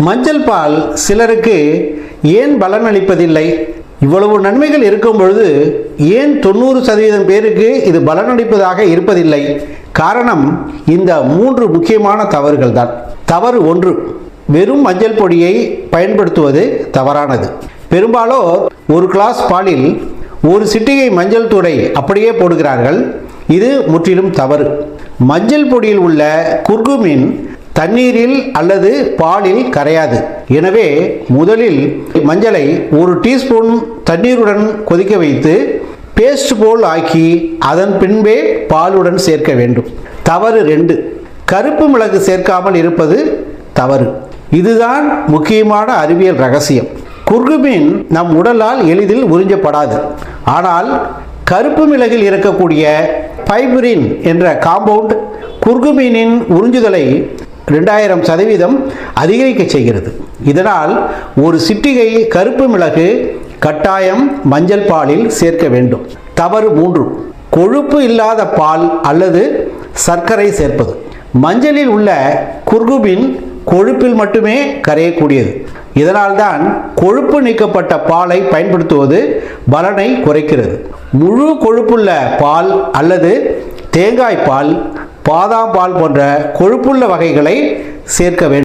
மஞ்சள் பால் சிலருக்கு ஏன் பலன் அளிப்பதில்லை இவ்வளவு நன்மைகள் இருக்கும் பொழுது ஏன் தொண்ணூறு சதவீதம் பேருக்கு இது பலனளிப்பதாக இருப்பதில்லை? காரணம் இந்த மூன்று முக்கியமான தவறுகள் தான் தவறு ஒன்று வெறும் மஞ்சள் பொடியை பயன்படுத்துவது தவறானது. பெரும்பாலோர் ஒரு கிளாஸ் பாலில் ஒரு சிட்டிகை மஞ்சள் தூளை அப்படியே போடுகிறார்கள். இது முற்றிலும் தவறு. மஞ்சள் பொடியில் உள்ள குர்குமின் தண்ணீரில் அல்லது பாலில் கரையாது. எனவே முதலில் மஞ்சளை ஒரு டீஸ்பூன் தண்ணீருடன் கொதிக்க வைத்து பேஸ்ட் போல் ஆக்கி அதன் பின்பே பாலுடன் சேர்க்க வேண்டும். தவறு ரெண்டு. கருப்பு மிளகு சேர்க்காமல் இருப்பது தவறு. இதுதான் முக்கியமான அறிவியல் ரகசியம். குர்குமின் நம் உடலால் எளிதில் உறிஞ்சப்படாது. ஆனால் கருப்பு மிளகில் இருக்கக்கூடிய பைபரின் என்ற காம்பவுண்ட் குர்குமீனின் உறிஞ்சுதலை ரெண்டாயிரம் சதவீதம் அதிகரிக்க செய்கிறது. இதனால் ஒரு சிட்டிகை கருப்பு மிளகு கட்டாயம் மஞ்சள் பாலில் சேர்க்க வேண்டும். தவறு மூன்று. கொழுப்பு இல்லாத பால் அல்லது சர்க்கரை சேர்ப்பது. மஞ்சளில் உள்ள குர்குபின் கொழுப்பில் மட்டுமே கரையக்கூடியது. இதனால்தான் கொழுப்பு நீக்கப்பட்ட பாலை பயன்படுத்துவது பலனை குறைக்கிறது. முழு கொழுப்புள்ள பால் அல்லது தேங்காய் பால் பாதாம் பால் போன்ற கொழுப்புள்ள வகைகளை சேர்க்க வேண்டும்.